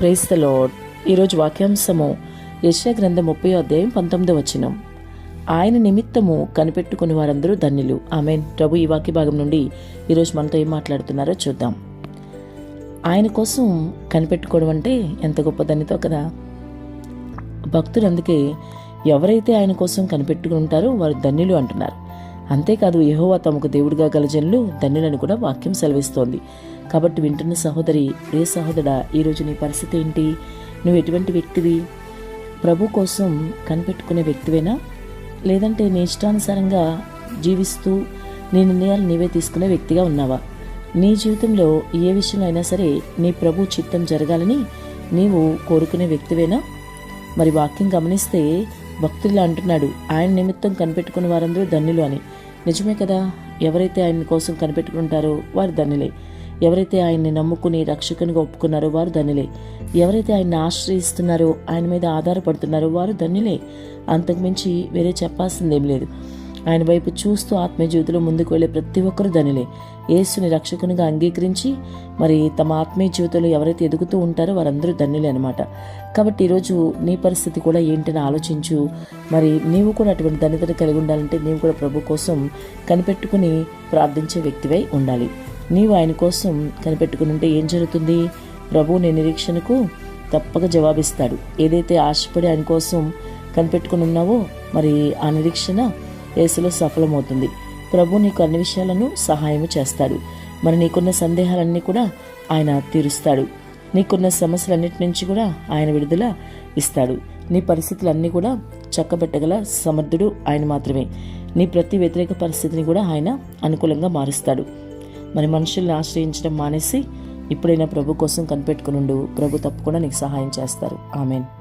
Price the ఈరోజు వాక్యాంశము యశ్యా గ్రంథం ముప్పై అధ్యాయం పంతొమ్మిది వచ్చినం ఆయన నిమిత్తము కనిపెట్టుకుని వారందరూ ధన్యులు. ఆమెన్. ప్రభు ఈ వాక్య భాగం నుండి ఈరోజు మనతో ఏం మాట్లాడుతున్నారో చూద్దాం. ఆయన కోసం కనిపెట్టుకోవడం అంటే ఎంత గొప్ప ధన్యతో కదా. భక్తులు అందుకే ఎవరైతే ఆయన కోసం కనిపెట్టుకుంటారో వారు ధన్యులు అంటున్నారు. అంతేకాదు యహోవా తమకు దేవుడిగా గల జనులు ధన్యులను కూడా వాక్యం సెలవిస్తోంది. కాబట్టి వింటున్న సహోదరి ప్రియ సహోదరా ఈరోజు నీ పరిస్థితి ఏంటి? నువ్వు ఎటువంటి వ్యక్తివి? ప్రభు కోసం కనిపెట్టుకునే వ్యక్తివేనా? లేదంటే నీ ఇష్టానుసారంగా జీవిస్తూ నీ నిర్ణయాలు నీవే తీసుకునే వ్యక్తిగా ఉన్నావా? నీ జీవితంలో ఏ విషయంలో అయినా సరే నీ ప్రభు చిత్తం జరగాలని నీవు కోరుకునే వ్యక్తివేనా? మరి వాక్యం గమనిస్తే భక్తులు అంటున్నాడు ఆయన నిమిత్తం కనిపెట్టుకున్న వారందరూ ధన్యులు అని. నిజమే కదా ఎవరైతే ఆయన కోసం కనిపెట్టుకుంటారో వారు ధన్యులే ఎవరైతే ఆయన్ని నమ్ముకుని రక్షకునిగా ఒప్పుకున్నారో వారు ధన్యులే ఎవరైతే ఆయన్ని ఆశ్రయిస్తున్నారో ఆయన మీద ఆధారపడుతున్నారో వారు ధన్యులే అంతకుమించి వేరే చెప్పాల్సిందేం లేదు. ఆయన వైపు చూస్తూ ఆత్మీయ జీవితంలో ముందుకు వెళ్ళే ప్రతి ఒక్కరూ ధనులే. యేసుని రక్షకునిగా అంగీకరించి మరి తమ ఆత్మీయ జీవితంలో ఎవరైతే ఎదుగుతూ ఉంటారో వారందరూ ధన్యులే అనమాట కాబట్టి ఈరోజు నీ పరిస్థితి కూడా ఏంటని ఆలోచించు. మరి నీవు కూడా అటువంటి ధన్యతను కలిగి ఉండాలంటే నీవు కూడా ప్రభు కోసం కనిపెట్టుకుని ప్రార్థించే వ్యక్తివై ఉండాలి. నీవు ఆయన కోసం కనిపెట్టుకుని ఉంటే ఏం జరుగుతుంది? ప్రభు నీ నిరీక్షణకు తప్పక జవాబిస్తాడు. ఏదైతే ఆశపడి ఆయన కోసం కనిపెట్టుకుని ఉన్నావో మరి ఆ నిరీక్షణ యేసులో సఫలమవుతుంది. ప్రభు నీకు అన్ని విషయాలను సహాయము చేస్తాడు. మరి నీకున్న సందేహాలన్నీ కూడా ఆయన తీరుస్తాడు. నీకున్న సమస్యలన్నిటి నుంచి కూడా ఆయన విడుదల ఇస్తాడు. నీ పరిస్థితులన్నీ కూడా చక్కబెట్టగల సమర్థుడు ఆయన మాత్రమే. నీ ప్రతి వ్యతిరేక పరిస్థితిని కూడా ఆయన అనుకూలంగా మారుస్తాడు. మరి మనుషుల్ని ఆశ్రయించడం మానేసి ఇప్పుడైనా ప్రభు కోసం కనిపెట్టుకునుండు. ప్రభు తప్పకుండా నీకు సహాయం చేస్తారు. ఆమెన్.